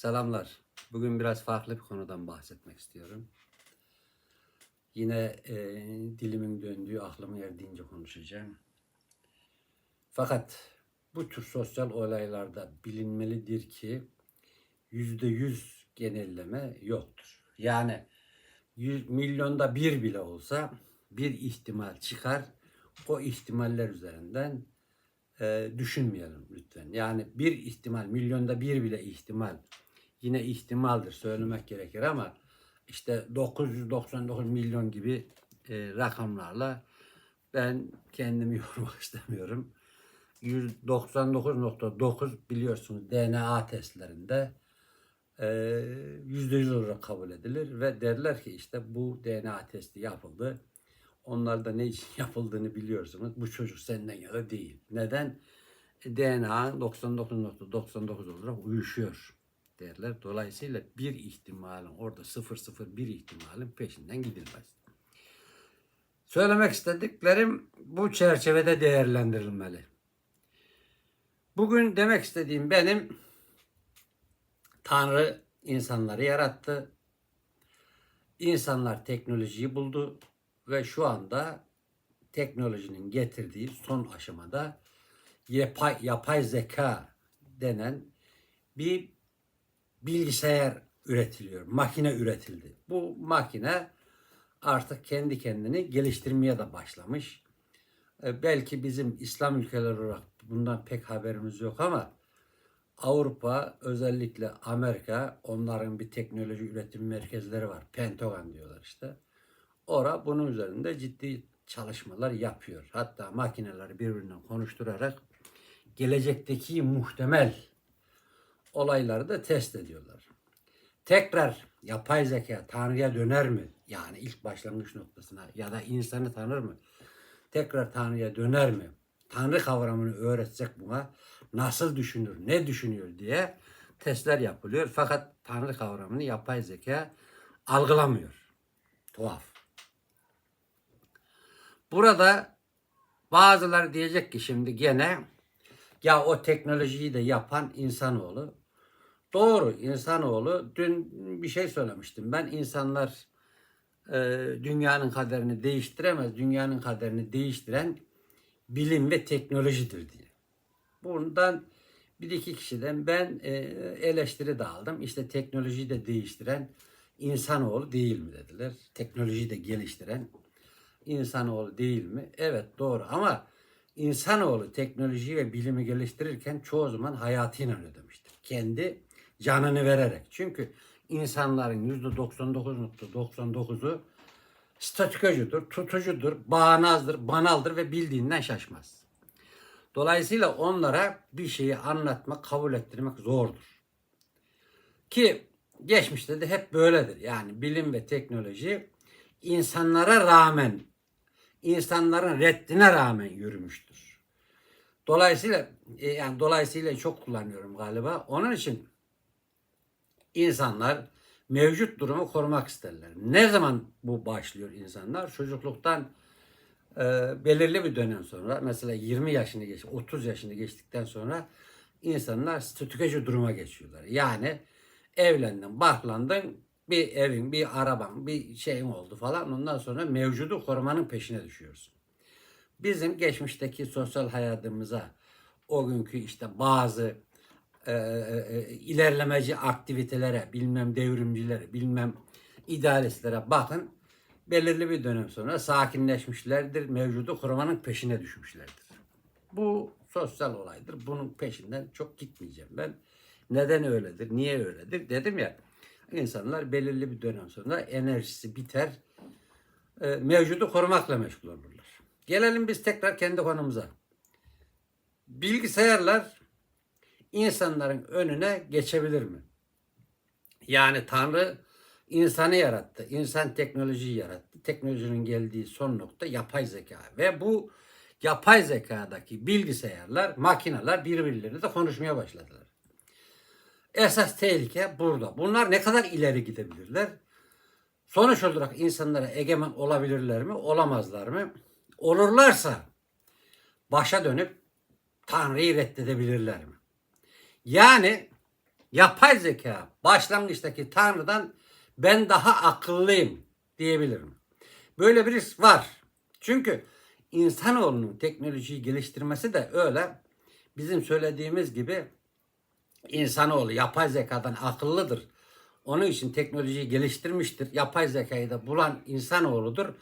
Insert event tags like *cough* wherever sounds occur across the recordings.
Selamlar. Bugün biraz farklı bir konudan bahsetmek istiyorum. Yine e, dilimin döndüğü, aklımın erdiğince konuşacağım. Fakat bu tür sosyal olaylarda bilinmelidir ki yüzde yüz genelleme yoktur. Yani yüz, milyonda bir bile olsa bir ihtimal çıkar. O ihtimaller üzerinden e, düşünmeyelim lütfen. Yani bir ihtimal, milyonda bir bile ihtimal yine ihtimaldir söylemek gerekir ama işte 999 milyon gibi e, rakamlarla ben kendimi *laughs* yormak istemiyorum. 199.9 biliyorsunuz DNA testlerinde e, %100 olarak kabul edilir ve derler ki işte bu DNA testi yapıldı. Onlar da ne için *laughs* yapıldığını biliyorsunuz. Bu çocuk senden ya da değil. Neden? DNA 99.99 olarak uyuşuyor derler. Dolayısıyla bir ihtimalin orada 001 ihtimalin peşinden gidilmez. Söylemek istediklerim bu çerçevede değerlendirilmeli. Bugün demek istediğim benim Tanrı insanları yarattı. İnsanlar teknolojiyi buldu ve şu anda teknolojinin getirdiği son aşamada yapay, yapay zeka denen bir bilgisayar üretiliyor. Makine üretildi. Bu makine artık kendi kendini geliştirmeye de başlamış. E, belki bizim İslam ülkeleri olarak bundan pek haberimiz yok ama Avrupa özellikle Amerika onların bir teknoloji üretim merkezleri var. Pentagon diyorlar işte. Ora bunun üzerinde ciddi çalışmalar yapıyor. Hatta makineleri birbirinden konuşturarak gelecekteki muhtemel olayları da test ediyorlar. Tekrar yapay zeka Tanrı'ya döner mi? Yani ilk başlangıç noktasına ya da insanı tanır mı? Tekrar Tanrı'ya döner mi? Tanrı kavramını öğretsek buna nasıl düşünür, ne düşünüyor diye testler yapılıyor. Fakat Tanrı kavramını yapay zeka algılamıyor. Tuhaf. Burada bazıları diyecek ki şimdi gene ya o teknolojiyi de yapan insanoğlu. Doğru insanoğlu dün bir şey söylemiştim. Ben insanlar e, dünyanın kaderini değiştiremez. Dünyanın kaderini değiştiren bilim ve teknolojidir diye. Bundan bir iki kişiden ben e, eleştiri de aldım. İşte teknolojiyi de değiştiren insanoğlu değil mi dediler. Teknolojiyi de geliştiren insanoğlu değil mi? Evet doğru ama insanoğlu teknolojiyi ve bilimi geliştirirken çoğu zaman hayatıyla ödemiştir. Kendi canını vererek. Çünkü insanların %99.99'u statükocudur, tutucudur, bağnazdır, banaldır ve bildiğinden şaşmaz. Dolayısıyla onlara bir şeyi anlatmak, kabul ettirmek zordur. Ki geçmişte de hep böyledir. Yani bilim ve teknoloji insanlara rağmen, insanların reddine rağmen yürümüştür. Dolayısıyla e, yani dolayısıyla çok kullanıyorum galiba. Onun için insanlar mevcut durumu korumak isterler. Ne zaman bu başlıyor insanlar? Çocukluktan e, belirli bir dönem sonra mesela 20 yaşını geç, 30 yaşını geçtikten sonra insanlar statükocu duruma geçiyorlar. Yani evlendin, barklandın, bir evin, bir araban, bir şeyin oldu falan. Ondan sonra mevcudu korumanın peşine düşüyorsun. Bizim geçmişteki sosyal hayatımıza o günkü işte bazı e, e, ilerlemeci aktivitelere, bilmem devrimcilere, bilmem idealistlere bakın. Belirli bir dönem sonra sakinleşmişlerdir, mevcudu korumanın peşine düşmüşlerdir. Bu sosyal olaydır. Bunun peşinden çok gitmeyeceğim ben. Neden öyledir, niye öyledir dedim ya. İnsanlar belirli bir dönem sonra enerjisi biter, e, mevcudu korumakla meşgul olurlar. Gelelim biz tekrar kendi konumuza. Bilgisayarlar insanların önüne geçebilir mi? Yani Tanrı insanı yarattı. İnsan teknolojiyi yarattı. Teknolojinin geldiği son nokta yapay zeka. Ve bu yapay zekadaki bilgisayarlar, makineler birbirleriyle de konuşmaya başladılar. Esas tehlike burada. Bunlar ne kadar ileri gidebilirler? Sonuç olarak insanlara egemen olabilirler mi? Olamazlar mı? Olurlarsa başa dönüp Tanrı'yı reddedebilirler mi? Yani yapay zeka başlangıçtaki Tanrı'dan ben daha akıllıyım diyebilirim. Böyle birisi var. Çünkü insanoğlunun teknolojiyi geliştirmesi de öyle bizim söylediğimiz gibi insanoğlu yapay zekadan akıllıdır. Onun için teknolojiyi geliştirmiştir. Yapay zekayı da bulan insanoğludur.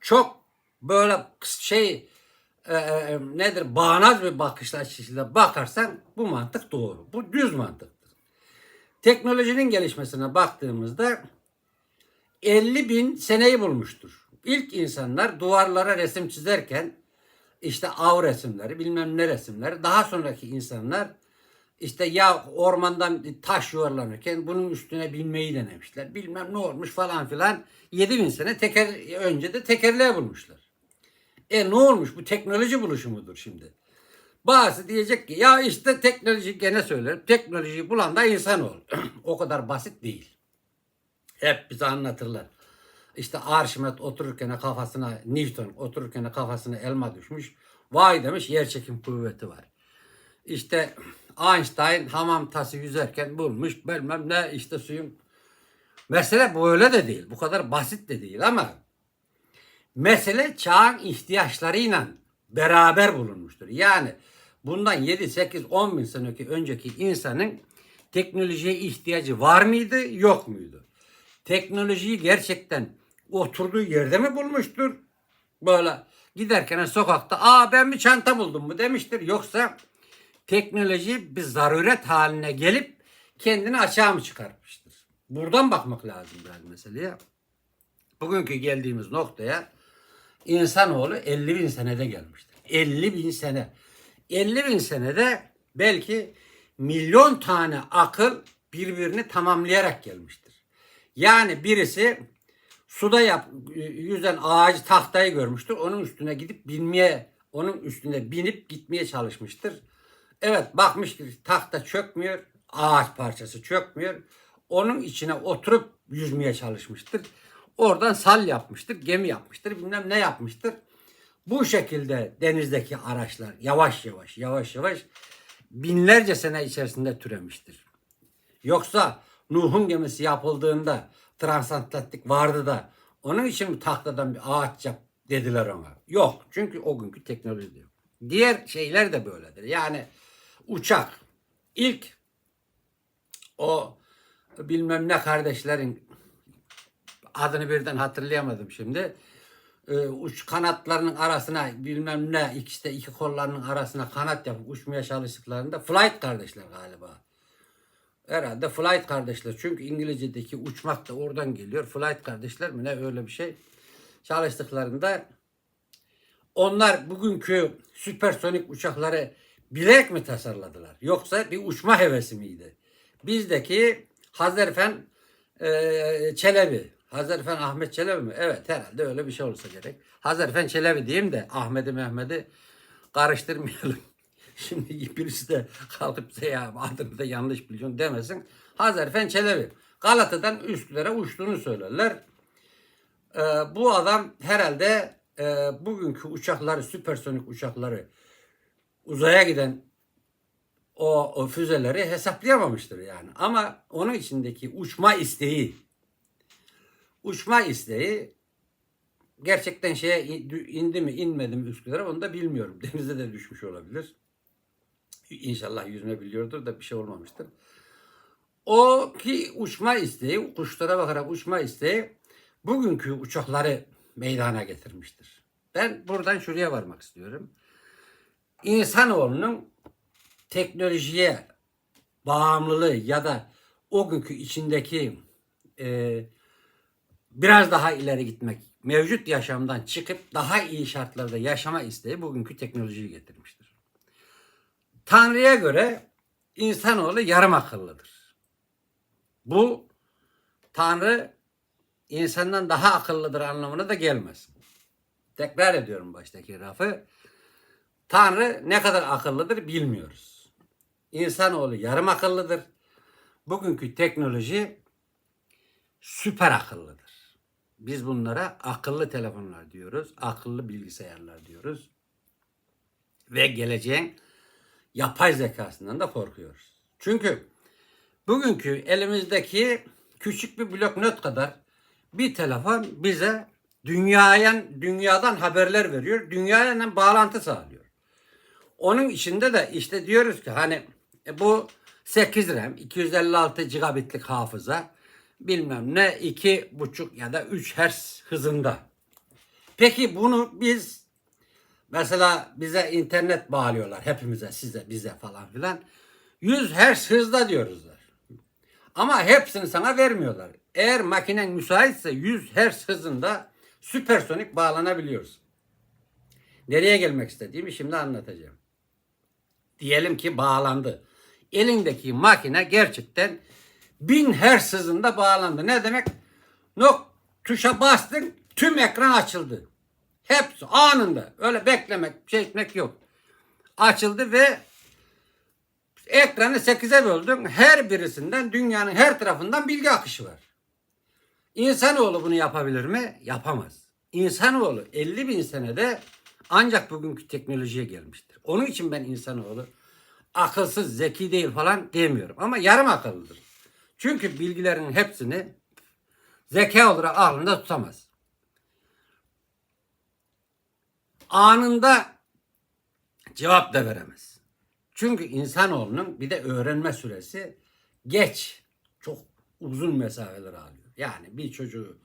Çok böyle şey e, e, nedir bağnaz bir bakış açısıyla bakarsan bu mantık doğru. Bu düz mantıktır. Teknolojinin gelişmesine baktığımızda 50 bin seneyi bulmuştur. İlk insanlar duvarlara resim çizerken işte av resimleri bilmem ne resimleri daha sonraki insanlar işte ya ormandan taş yuvarlanırken bunun üstüne binmeyi denemişler. Bilmem ne olmuş falan filan. 7000 sene teker önce de tekerleği bulmuşlar. E ne olmuş bu teknoloji buluşu mudur şimdi? Bazı diyecek ki ya işte teknoloji gene söylerim. Teknolojiyi bulan da insan ol. *clears throat* o kadar basit değil. Hep bize anlatırlar. İşte Arşimet otururken kafasına Newton otururken kafasına elma düşmüş. Vay demiş yer çekim kuvveti var. İşte Einstein hamam tası yüzerken bulmuş bilmem ne işte suyun. Mesele böyle de değil. Bu kadar basit de değil ama mesele çağın ihtiyaçlarıyla beraber bulunmuştur. Yani bundan 7, 8, 10 bin sene önceki insanın teknolojiye ihtiyacı var mıydı, yok muydu? Teknolojiyi gerçekten oturduğu yerde mi bulmuştur? Böyle giderken sokakta aa ben bir çanta buldum mu demiştir. Yoksa teknoloji bir zaruret haline gelip kendini açığa mı çıkartmıştır? Buradan bakmak lazım biraz meseleye. Bugünkü geldiğimiz noktaya insanoğlu 50 bin senede gelmiştir. 50 bin sene. 50 bin senede belki milyon tane akıl birbirini tamamlayarak gelmiştir. Yani birisi suda yap, yüzen ağacı tahtayı görmüştür. Onun üstüne gidip binmeye, onun üstüne binip gitmeye çalışmıştır. Evet bakmış ki tahta çökmüyor, ağaç parçası çökmüyor. Onun içine oturup yüzmeye çalışmıştır. Oradan sal yapmıştır, gemi yapmıştır, bilmem ne yapmıştır. Bu şekilde denizdeki araçlar yavaş yavaş, yavaş yavaş binlerce sene içerisinde türemiştir. Yoksa Nuh'un gemisi yapıldığında transatlantik vardı da onun için mi tahtadan bir ağaç yap dediler ona. Yok çünkü o günkü teknoloji yok. Diğer şeyler de böyledir. Yani uçak ilk o bilmem ne kardeşlerin adını birden hatırlayamadım şimdi. Ee, uç kanatlarının arasına bilmem ne de iki kollarının arasına kanat yapıp uçmaya çalıştıklarında Flight kardeşler galiba. Herhalde Flight kardeşler. Çünkü İngilizce'deki uçmak da oradan geliyor. Flight kardeşler mi ne öyle bir şey. Çalıştıklarında onlar bugünkü süpersonik uçakları bilerek mi tasarladılar? Yoksa bir uçma hevesi miydi? Bizdeki Hazerfen e, Çelebi. Hazerfen Ahmet Çelebi mi? Evet herhalde öyle bir şey olsa gerek. Hazerfen Çelebi diyeyim de Ahmet'i Mehmet'i karıştırmayalım. *laughs* Şimdi birisi de kalkıp da ya adını da yanlış biliyorsun demesin. Hazerfen Çelebi. Galata'dan Üsküdar'a uçtuğunu söylerler. Ee, bu adam herhalde e, bugünkü uçakları, süpersonik uçakları uzaya giden o, o füzeleri hesaplayamamıştır yani. Ama onun içindeki uçma isteği, uçma isteği gerçekten şeye indi mi inmedi mi Üsküdar'a onu da bilmiyorum. *laughs* Denize de düşmüş olabilir. İnşallah yüzme biliyordur da bir şey olmamıştır. O ki uçma isteği, kuşlara bakarak uçma isteği bugünkü uçakları meydana getirmiştir. Ben buradan şuraya varmak istiyorum. İnsanoğlunun teknolojiye bağımlılığı ya da o günkü içindeki e, biraz daha ileri gitmek, mevcut yaşamdan çıkıp daha iyi şartlarda yaşama isteği bugünkü teknolojiyi getirmiştir. Tanrı'ya göre insanoğlu yarım akıllıdır. Bu Tanrı insandan daha akıllıdır anlamına da gelmez. Tekrar ediyorum baştaki lafı. Tanrı ne kadar akıllıdır bilmiyoruz. İnsanoğlu yarım akıllıdır. Bugünkü teknoloji süper akıllıdır. Biz bunlara akıllı telefonlar diyoruz, akıllı bilgisayarlar diyoruz. Ve geleceğin yapay zekasından da korkuyoruz. Çünkü Bugünkü elimizdeki küçük bir bloknot kadar bir telefon bize dünyaya, dünyadan haberler veriyor. Dünyayla bağlantı sağlıyor. Onun içinde de işte diyoruz ki hani e, bu 8 RAM, 256 gigabitlik hafıza, bilmem ne 2,5 ya da 3 Hz hızında. Peki bunu biz mesela bize internet bağlıyorlar hepimize, size, bize falan filan. 100 Hz hızda diyoruzlar. Ama hepsini sana vermiyorlar. Eğer makinen müsaitse 100 Hz hızında süpersonik bağlanabiliyorsun. Nereye gelmek istediğimi şimdi anlatacağım. Diyelim ki bağlandı. Elindeki makine gerçekten 1000 Hz hızında bağlandı. Ne demek? Nok tuşa bastın tüm ekran açıldı. Hepsi anında. Öyle beklemek, şey etmek yok. Açıldı ve ekranı 8'e böldün. Her birisinden dünyanın her tarafından bilgi akışı var. İnsanoğlu bunu yapabilir mi? Yapamaz. İnsanoğlu 50 bin senede ancak bugünkü teknolojiye gelmiştir. Onun için ben insanoğlu akılsız, zeki değil falan demiyorum. Ama yarım akıllıdır. Çünkü bilgilerin hepsini zeka olarak aklında tutamaz. Anında cevap da veremez. Çünkü insanoğlunun bir de öğrenme süresi geç. Çok uzun mesafeler alıyor. Yani bir çocuğu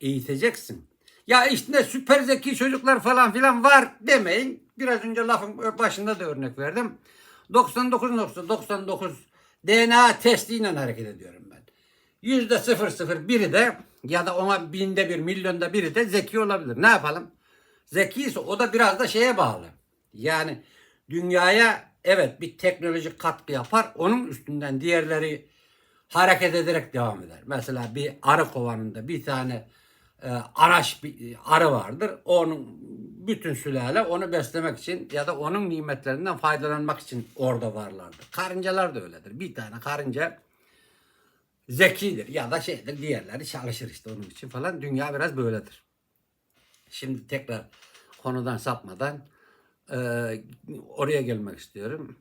eğiteceksin. Ya işte süper zeki çocuklar falan filan var demeyin. Biraz önce lafın başında da örnek verdim. 99.99 DNA testiyle hareket ediyorum ben. Yüzde sıfır sıfır biri de ya da ona binde bir milyonda biri de zeki olabilir. Ne yapalım? Zeki ise o da biraz da şeye bağlı. Yani dünyaya evet bir teknolojik katkı yapar. Onun üstünden diğerleri hareket ederek devam eder. Mesela bir arı kovanında bir tane e, anaş bir arı vardır. Onun bütün sülale onu beslemek için ya da onun nimetlerinden faydalanmak için orada varlardır. Karıncalar da öyledir. Bir tane karınca zekidir ya da şeydir diğerleri çalışır işte onun için falan. Dünya biraz böyledir. Şimdi tekrar konudan sapmadan e, oraya gelmek istiyorum.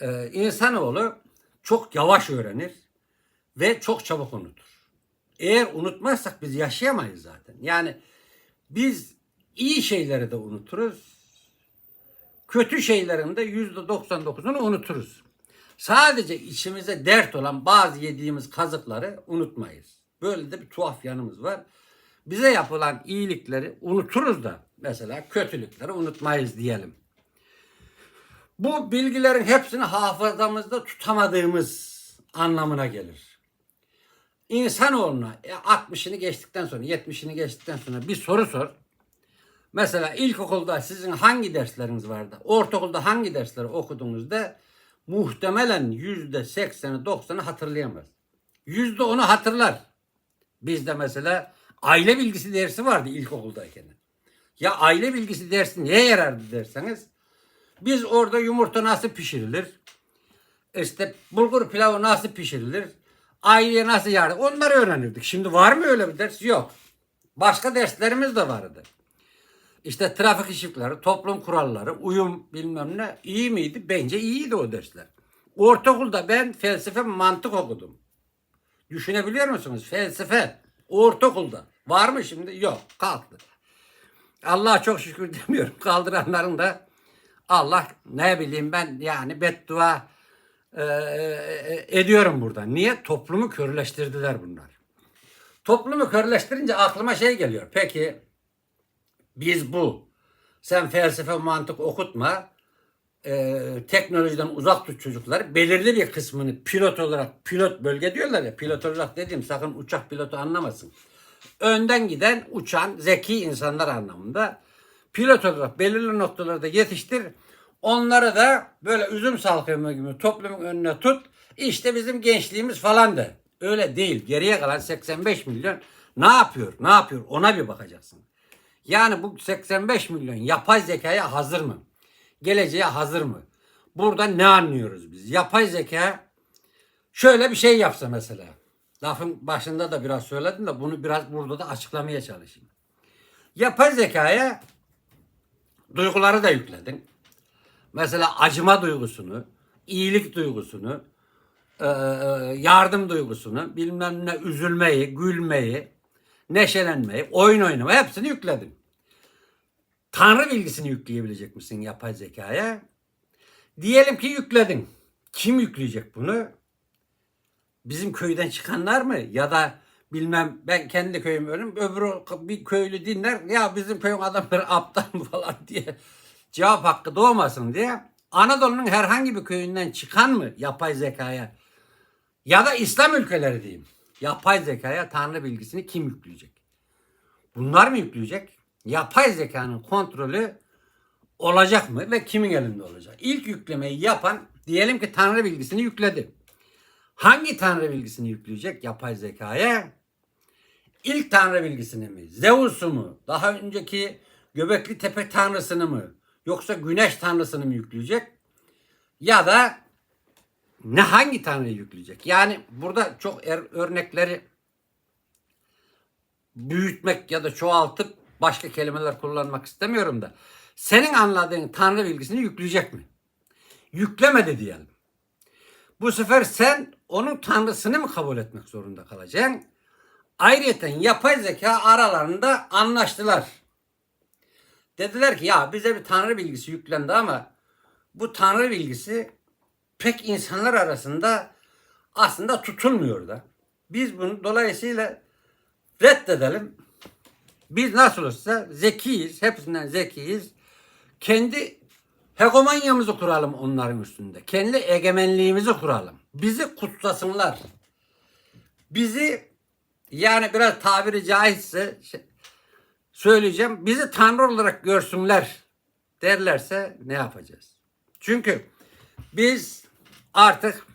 E, insanoğlu çok yavaş öğrenir ve çok çabuk unutur. Eğer unutmazsak biz yaşayamayız zaten. Yani biz iyi şeyleri de unuturuz. Kötü şeylerin de yüzde 99'unu unuturuz. Sadece içimize dert olan bazı yediğimiz kazıkları unutmayız. Böyle de bir tuhaf yanımız var. Bize yapılan iyilikleri unuturuz da mesela kötülükleri unutmayız diyelim. Bu bilgilerin hepsini hafızamızda tutamadığımız anlamına gelir. İnsanoğluna e, 60'ını geçtikten sonra 70'ini geçtikten sonra bir soru sor. Mesela ilkokulda sizin hangi dersleriniz vardı? Ortaokulda hangi dersleri okudunuzda muhtemelen yüzde sekseni doksanı hatırlayamaz. Yüzde onu hatırlar. Bizde mesela aile bilgisi dersi vardı ilkokuldayken. Ya aile bilgisi dersi neye yarardı derseniz biz orada yumurta nasıl pişirilir? İşte bulgur pilavı nasıl pişirilir? Aileye nasıl yardım? Onları öğrenirdik. Şimdi var mı öyle bir ders? Yok. Başka derslerimiz de vardı. İşte trafik ışıkları, toplum kuralları, uyum bilmem ne iyi miydi? Bence iyiydi o dersler. Ortaokulda ben felsefe mantık okudum. Düşünebiliyor musunuz? Felsefe. Ortaokulda. Var mı şimdi? Yok. Kalktı. Allah'a çok şükür *laughs* demiyorum. Kaldıranların da Allah ne bileyim ben yani beddua e, e, ediyorum burada. Niye? Toplumu körleştirdiler bunlar. Toplumu körleştirince aklıma şey geliyor. Peki biz bu sen felsefe mantık okutma e, teknolojiden uzak tut çocukları belirli bir kısmını pilot olarak pilot bölge diyorlar ya pilot olarak dediğim sakın uçak pilotu anlamasın. Önden giden uçan zeki insanlar anlamında pilot olarak belirli noktalarda yetiştir. Onları da böyle üzüm salkımı gibi toplumun önüne tut. İşte bizim gençliğimiz falan de. Öyle değil. Geriye kalan 85 milyon ne yapıyor? Ne yapıyor? Ona bir bakacaksın. Yani bu 85 milyon yapay zekaya hazır mı? Geleceğe hazır mı? Burada ne anlıyoruz biz? Yapay zeka şöyle bir şey yapsa mesela. Lafın başında da biraz söyledim de bunu biraz burada da açıklamaya çalışayım. Yapay zekaya duyguları da yükledin. Mesela acıma duygusunu, iyilik duygusunu, e, yardım duygusunu, bilmem ne üzülmeyi, gülmeyi, neşelenmeyi, oyun oynamayı hepsini yükledim. Tanrı bilgisini yükleyebilecek misin yapay zekaya? Diyelim ki yükledin. Kim yükleyecek bunu? Bizim köyden çıkanlar mı? Ya da bilmem ben kendi köyümü önüm öbürü bir köylü dinler ya bizim köyün adamları aptal mı *laughs* falan diye cevap hakkı doğmasın diye Anadolu'nun herhangi bir köyünden çıkan mı yapay zekaya ya da İslam ülkeleri diyeyim yapay zekaya tanrı bilgisini kim yükleyecek? Bunlar mı yükleyecek? Yapay zekanın kontrolü olacak mı ve kimin elinde olacak? İlk yüklemeyi yapan diyelim ki tanrı bilgisini yükledi. Hangi tanrı bilgisini yükleyecek yapay zekaya? İlk tanrı bilgisini mi? Zeus'u mu? Daha önceki Göbekli Tepe tanrısını mı? Yoksa güneş tanrısını mı yükleyecek? Ya da ne hangi tanrıyı yükleyecek? Yani burada çok er- örnekleri büyütmek ya da çoğaltıp başka kelimeler kullanmak istemiyorum da senin anladığın tanrı bilgisini yükleyecek mi? Yüklemedi diyelim. Bu sefer sen onun tanrısını mı kabul etmek zorunda kalacaksın? Ayrıca yapay zeka aralarında anlaştılar. Dediler ki ya bize bir tanrı bilgisi yüklendi ama bu tanrı bilgisi pek insanlar arasında aslında tutulmuyor da. Biz bunu dolayısıyla reddedelim. Biz nasıl olsa zekiyiz, hepsinden zekiyiz. Kendi hegemonyamızı kuralım onların üstünde. Kendi egemenliğimizi kuralım. Bizi kutsasınlar. Bizi yani biraz tabiri caizse söyleyeceğim. Bizi tanrı olarak görsünler derlerse ne yapacağız? Çünkü biz artık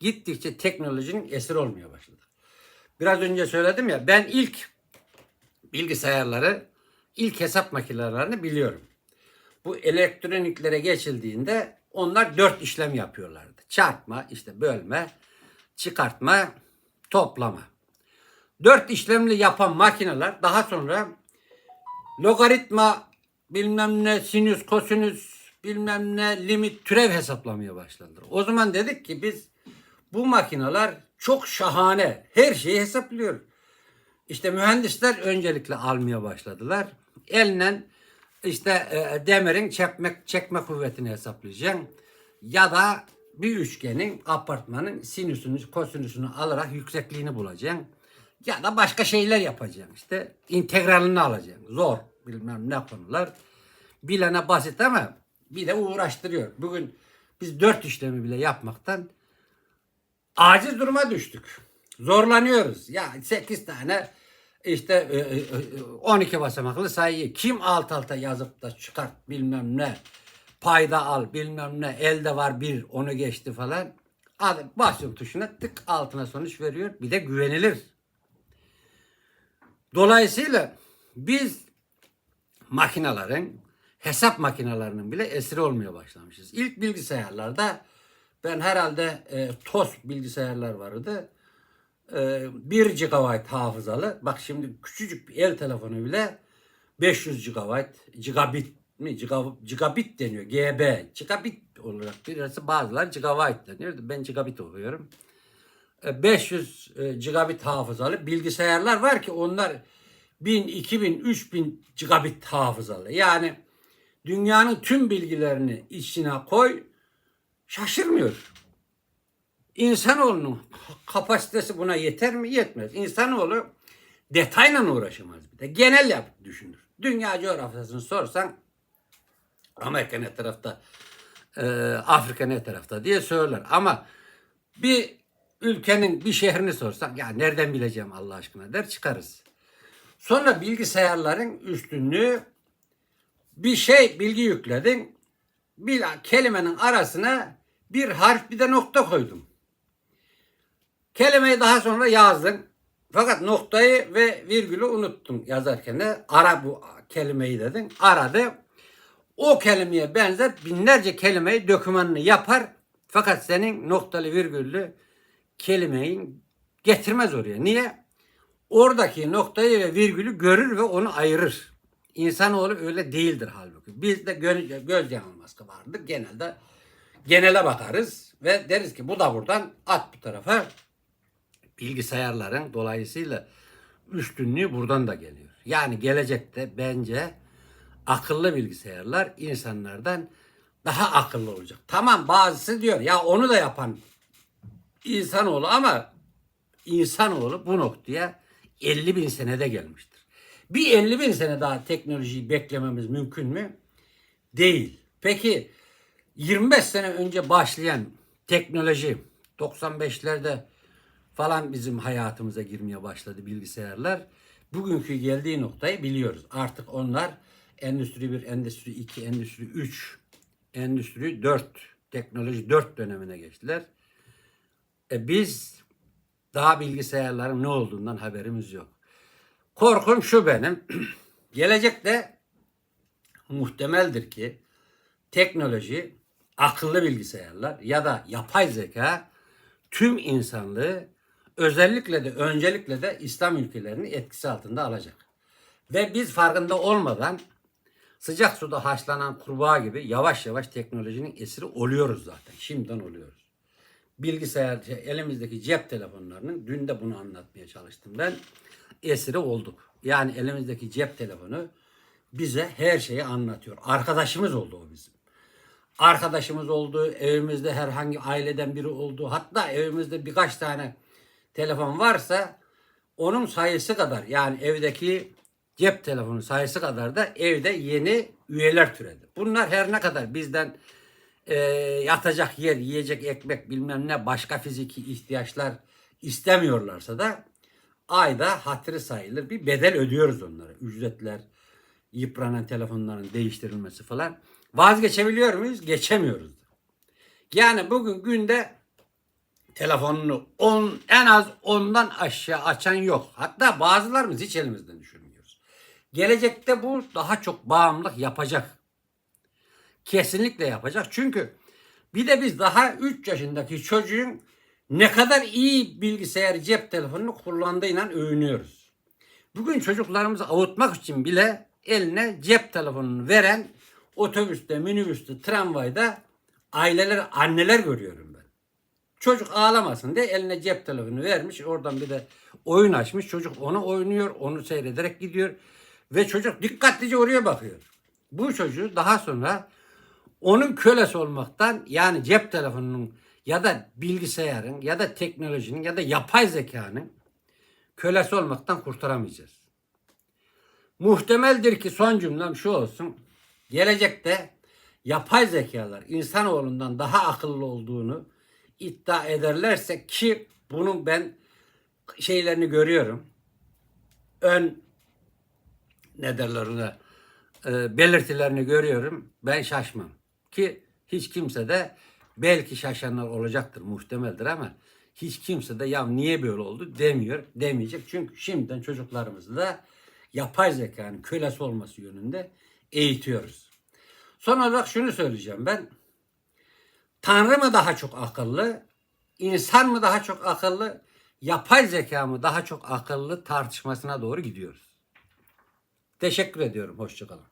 gittikçe teknolojinin esir olmaya başladık. Biraz önce söyledim ya ben ilk bilgisayarları, ilk hesap makinelerini biliyorum. Bu elektroniklere geçildiğinde onlar dört işlem yapıyorlardı. Çarpma, işte bölme, çıkartma, toplama. Dört işlemli yapan makineler daha sonra logaritma bilmem ne sinüs kosinüs bilmem ne limit türev hesaplamaya başladılar. O zaman dedik ki biz bu makineler çok şahane her şeyi hesaplıyor. İşte mühendisler öncelikle almaya başladılar. Elden işte e, demirin çekme, çekme kuvvetini hesaplayacaksın. Ya da bir üçgenin, apartmanın sinüsünü, kosinüsünü alarak yüksekliğini bulacaksın. Ya da başka şeyler yapacaksın. İşte integralini alacaksın. Zor bilmem ne konular. Bilene basit ama bir de uğraştırıyor. Bugün biz dört işlemi bile yapmaktan aciz duruma düştük. Zorlanıyoruz. Ya 8 tane işte e, e, e, 12 basamaklı sayıyı kim alt alta yazıp da çıkart bilmem ne payda al bilmem ne elde var bir onu geçti falan. Hadi basıyorum tuşuna tık altına sonuç veriyor. Bir de güvenilir. Dolayısıyla biz makinelerin hesap makinelerinin bile esiri olmaya başlamışız. İlk bilgisayarlarda ben herhalde e, TOS bilgisayarlar vardı. E, 1 GB hafızalı. Bak şimdi küçücük bir el telefonu bile 500 GB, gigabit mi? Giga- Gigabit deniyor. GB. Gigabit olarak birisi bazılar gigabyte deniyor. Ben gigabit okuyorum. E, 500 e, gigabit hafızalı bilgisayarlar var ki onlar 1000, 2000, 3000 gigabit hafızalı. Yani dünyanın tüm bilgilerini içine koy şaşırmıyor. İnsanoğlunun kapasitesi buna yeter mi? Yetmez. İnsanoğlu detayla uğraşamaz bir de. Genel yap düşünür. Dünya coğrafyasını sorsan Amerika ne tarafta, e, Afrika ne tarafta diye söyler. Ama bir ülkenin bir şehrini sorsak ya nereden bileceğim Allah aşkına der çıkarız. Sonra bilgisayarların üstünlüğü bir şey bilgi yükledin. Bir kelimenin arasına bir harf bir de nokta koydum. Kelimeyi daha sonra yazdın. Fakat noktayı ve virgülü unuttun yazarken de ara bu kelimeyi dedin. Aradı. O kelimeye benzer binlerce kelimeyi dokümanını yapar. Fakat senin noktalı virgüllü kelimeyi getirmez oraya. Niye? Oradaki noktayı ve virgülü görür ve onu ayırır. İnsanoğlu öyle değildir halbuki. Bizde göz, göz yanılması vardır. Genelde genele bakarız. ve deriz ki bu da buradan at bu tarafa. Bilgisayarların dolayısıyla üstünlüğü buradan da geliyor. Yani gelecekte bence akıllı bilgisayarlar insanlardan daha akıllı olacak. Tamam bazısı diyor ya onu da yapan insanoğlu ama insanoğlu bu noktaya 50 bin senede gelmiştir. Bir 50 bin sene daha teknolojiyi beklememiz mümkün mü? Değil. Peki 25 sene önce başlayan teknoloji 95'lerde falan bizim hayatımıza girmeye başladı bilgisayarlar. Bugünkü geldiği noktayı biliyoruz. Artık onlar Endüstri 1, Endüstri 2, Endüstri 3, Endüstri 4, teknoloji 4 dönemine geçtiler. E biz daha bilgisayarların ne olduğundan haberimiz yok. Korkum şu benim. *clears throat* Gelecekte muhtemeldir ki teknoloji, akıllı bilgisayarlar ya da yapay zeka tüm insanlığı özellikle de öncelikle de İslam ülkelerini etkisi altında alacak. Ve biz farkında olmadan sıcak suda haşlanan kurbağa gibi yavaş yavaş teknolojinin esiri oluyoruz zaten. Şimdiden oluyoruz. Bilgisayar, şey, elimizdeki cep telefonlarının dün de bunu anlatmaya çalıştım ben. Esiri olduk. Yani elimizdeki cep telefonu bize her şeyi anlatıyor. Arkadaşımız oldu o bizim arkadaşımız oldu, evimizde herhangi aileden biri oldu. Hatta evimizde birkaç tane telefon varsa onun sayısı kadar yani evdeki cep telefonu sayısı kadar da evde yeni üyeler türedi. Bunlar her ne kadar bizden e, yatacak yer, yiyecek ekmek bilmem ne başka fiziki ihtiyaçlar istemiyorlarsa da ayda hatırı sayılır bir bedel ödüyoruz onlara. Ücretler, yıpranan telefonların değiştirilmesi falan. Vazgeçebiliyor muyuz? Geçemiyoruz. Yani bugün günde telefonunu 10 en az 10'dan aşağı açan yok. Hatta bazılarımız hiç elimizden düşürmüyoruz. Gelecekte bu daha çok bağımlılık yapacak. Kesinlikle yapacak. Çünkü bir de biz daha 3 yaşındaki çocuğun ne kadar iyi bilgisayar cep telefonunu kullandığıyla övünüyoruz. Bugün çocuklarımızı avutmak için bile eline cep telefonunu veren otobüste, minibüste, tramvayda aileler, anneler görüyorum ben. Çocuk ağlamasın diye eline cep telefonu vermiş. Oradan bir de oyun açmış. Çocuk onu oynuyor, onu seyrederek gidiyor. Ve çocuk dikkatlice oraya bakıyor. Bu çocuğu daha sonra onun kölesi olmaktan yani cep telefonunun ya da bilgisayarın ya da teknolojinin ya da yapay zekanın kölesi olmaktan kurtaramayacağız. Muhtemeldir ki son cümlem şu olsun. Gelecekte yapay zekalar insanoğlundan daha akıllı olduğunu iddia ederlerse ki bunun ben şeylerini görüyorum. Ön ne derler ona e, belirtilerini görüyorum. Ben şaşmam. Ki hiç kimse de belki şaşanlar olacaktır muhtemeldir ama hiç kimse de ya niye böyle oldu demiyor, demeyecek. Çünkü şimdiden çocuklarımızı da yapay zekanın kölesi olması yönünde eğitiyoruz. Son olarak şunu söyleyeceğim ben. Tanrı mı daha çok akıllı? insan mı daha çok akıllı? Yapay zeka mı daha çok akıllı tartışmasına doğru gidiyoruz. Teşekkür ediyorum. Hoşçakalın.